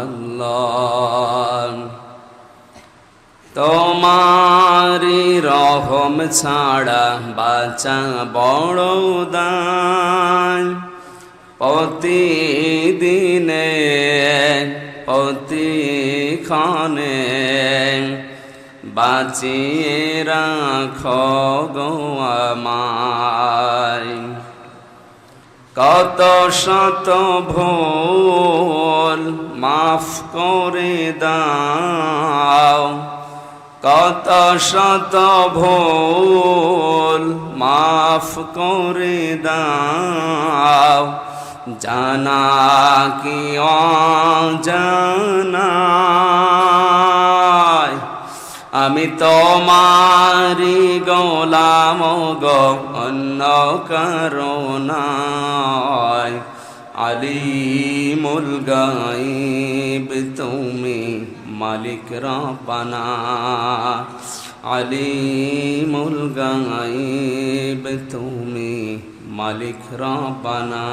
আল্লাহ। তোমারি রহম ছাড়া বাঁচা বড় দান। প্রতিদিনে প্রতিক্ষণে বাঁচিয়ে রাখ আমায়। কত শত ভুল মাফ করে দাও। কত শত ভুল মাফ করে দাও। জানা কি অজানা? আমি তোমারি গোলাম গো, অন্য করুণায় আলিমুল গাইব তুমি মালিক রাপানা আলিমুল গাইব তুমি মালিক রব্বানা।